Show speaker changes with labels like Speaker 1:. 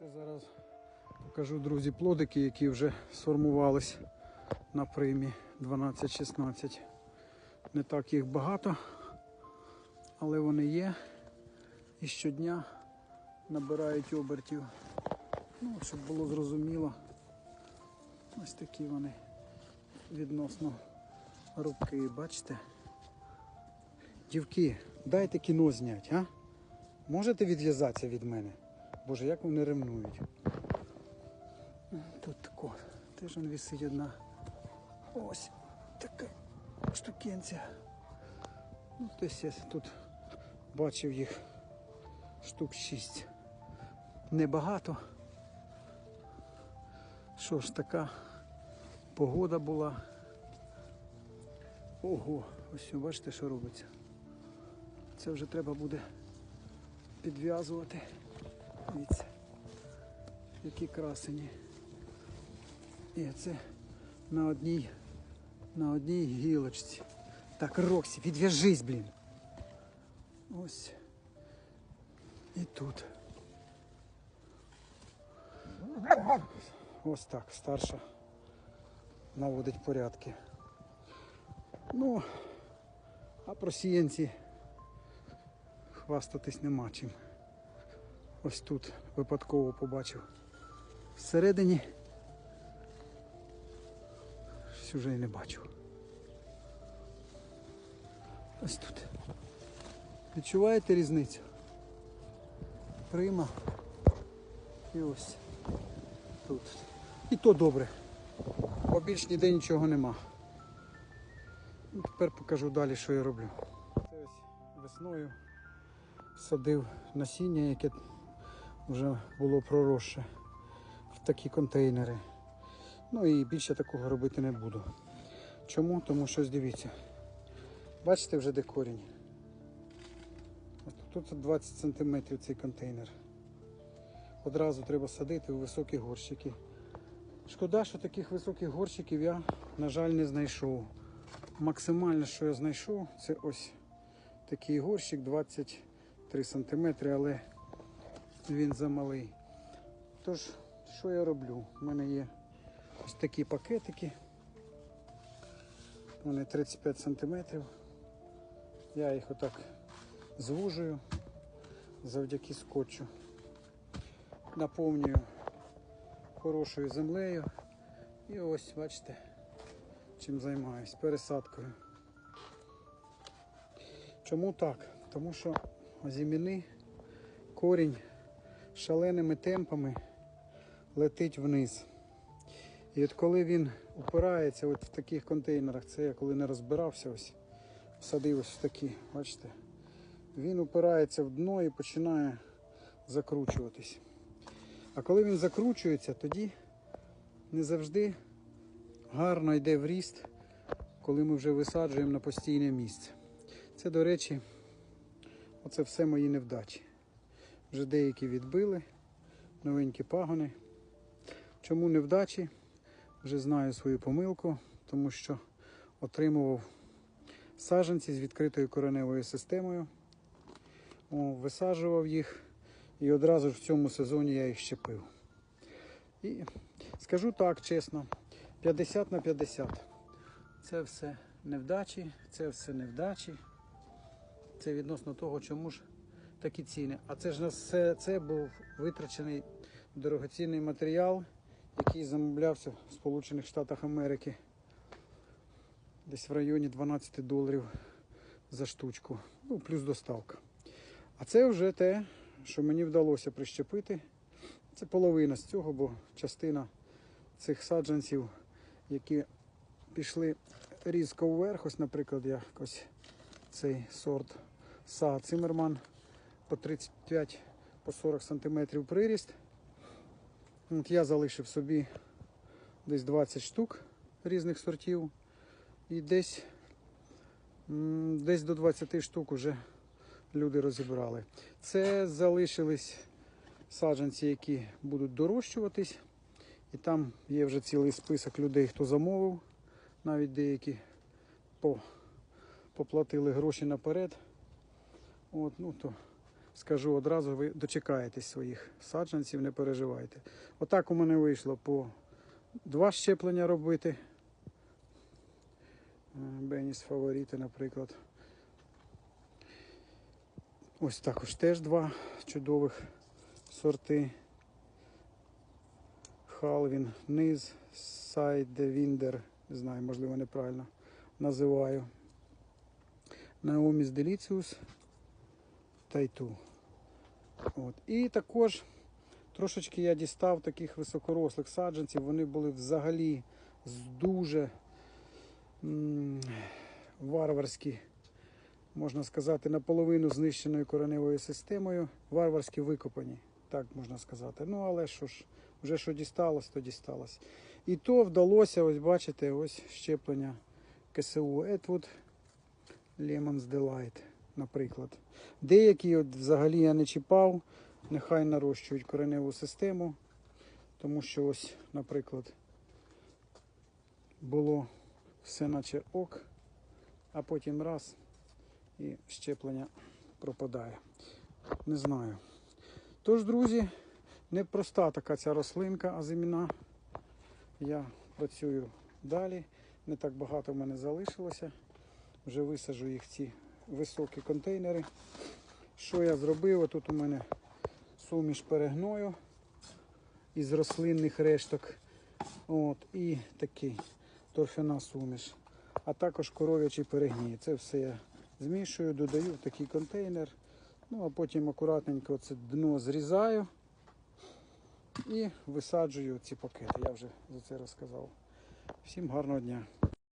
Speaker 1: Це зараз покажу, друзі, плодики, які вже сформувались на примі 12-16. Не так їх багато, але вони є. І щодня набирають обертів. Ну, щоб було зрозуміло. Ось такі вони відносно рубки, бачите? Дівки, дайте кіно знять, а? Можете відв'язатися від мене? Боже, як вони ревнують. Тут тако, теж он висить одна. Ось така штукенця. Ну, десь я тут бачив їх штук шість. Небагато. Що ж така погода була. Ого, ось бачите, що робиться. Це вже треба буде підв'язувати. Дивіться, які красені. І це на одній, на одній гілочці. Так, Роксі, відв'яжись, блін. Ось. І тут. Ось так, старша наводить порядки. Ну, а про сіянці хвастатись нема чим. Ось тут випадково побачив. Всередині щось вже й не бачу. Ось тут. Відчуваєте різницю? Прима. І ось тут. І то добре. Бо більш ніде нічого нема. Ну, Тепер покажу далі, що я роблю. Ось весною садив насіння, яке вже було проросше в такі контейнери. Ну і більше такого робити не буду. Чому? Тому що дивіться. Бачите вже де корінь? Тут 20 см цей контейнер. Одразу треба садити у високі горщики. Шкода, що таких високих горщиків я, на жаль, не знайшов. Максимально, що я знайшов, це ось такий горщик 23 см, але він замалий. Тож, що я роблю? У мене є ось такі пакетики. Вони 35 см. Я їх отак звужую завдяки скотчу. Наповнюю хорошою землею. І ось, бачите, чим займаюсь, пересадкою. Чому так? Тому що зіміни корінь шаленими темпами летить вниз. І от коли він упирається от в таких контейнерах, це я коли не розбирався, ось всадив ось в такі, бачите, він упирається в дно і починає закручуватись. А коли він закручується, тоді не завжди гарно йде в ріст, коли ми вже висаджуємо на постійне місце. Це, до речі, оце все мої невдачі. Вже деякі відбили, новенькі пагони. Чому невдачі? Вже знаю свою помилку, тому що отримував саджанці з відкритою кореневою системою. О, висаджував їх і одразу ж в цьому сезоні я їх щепив. І скажу так чесно, 50 на 50. Це все невдачі, це все невдачі. Це відносно того, чому ж такі ціни. А це ж на все це був витрачений дорогоцінний матеріал, який замовлявся в Сполучених Штатах Америки. Десь в районі 12 доларів за штучку. Ну, плюс доставка. А це вже те, що мені вдалося прищепити. Це половина з цього, бо частина цих саджанців, які пішли різко вверх, ось, наприклад, як ось цей сорт Са Цимерман по 35 по 40 см приріст. От я залишив собі десь 20 штук різних сортів. І десь, десь до 20 штук вже люди розібрали. Це залишились саджанці, які будуть дорощуватись. І там є вже цілий список людей, хто замовив. Навіть деякі по, поплатили гроші наперед. От, ну, то скажу одразу, ви дочекаєтесь своїх саджанців, не переживайте. Отак у мене вийшло по два щеплення робити. Е, Беніс фаворити, наприклад. Ось також теж два чудових сорти. Халвін, низ, сайдевіндер, не знаю, можливо, неправильно називаю. Наоміс Деліціус Тайту. От. І також трошечки я дістав таких високорослих саджанців. Вони були взагалі з дуже варварські, можна сказати, наполовину знищеною кореневою системою. Варварськи викопані, так можна сказати. Ну, але що ж, вже що дісталось, то дісталось. І то вдалося, ось бачите, ось щеплення КСУ Етвуд Lemons Delight, наприклад. Деякі от взагалі я не чіпав, нехай нарощують кореневу систему, тому що ось, наприклад, було все наче ок, а потім раз і щеплення пропадає. Не знаю. Тож, друзі, непроста така ця рослинка азиміна. Я працюю далі. Не так багато в мене залишилося. Вже висаджу їх ці високі контейнери. Що я зробив? Тут у мене суміш перегною із рослинних решток. От, і такий торфяна суміш. А також коров'ячий перегній. Це все я змішую, додаю в такий контейнер. Ну, а потім акуратненько це дно зрізаю і висаджую ці пакети. Я вже за це розказав. Всім гарного дня.